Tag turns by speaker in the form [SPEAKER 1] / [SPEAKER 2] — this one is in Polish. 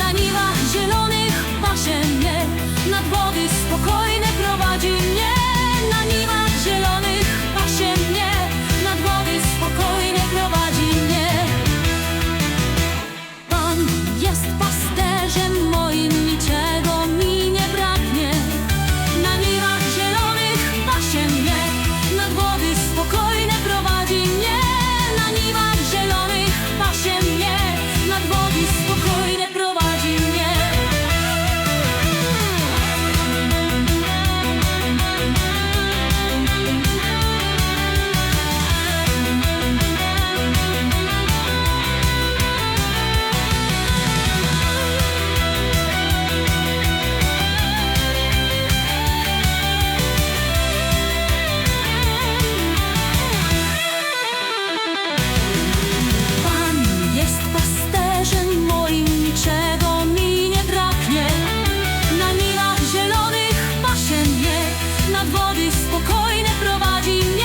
[SPEAKER 1] Na niwach zielonych pasiennie Nad wody spokojnie wody spokojne prowadzi mnie.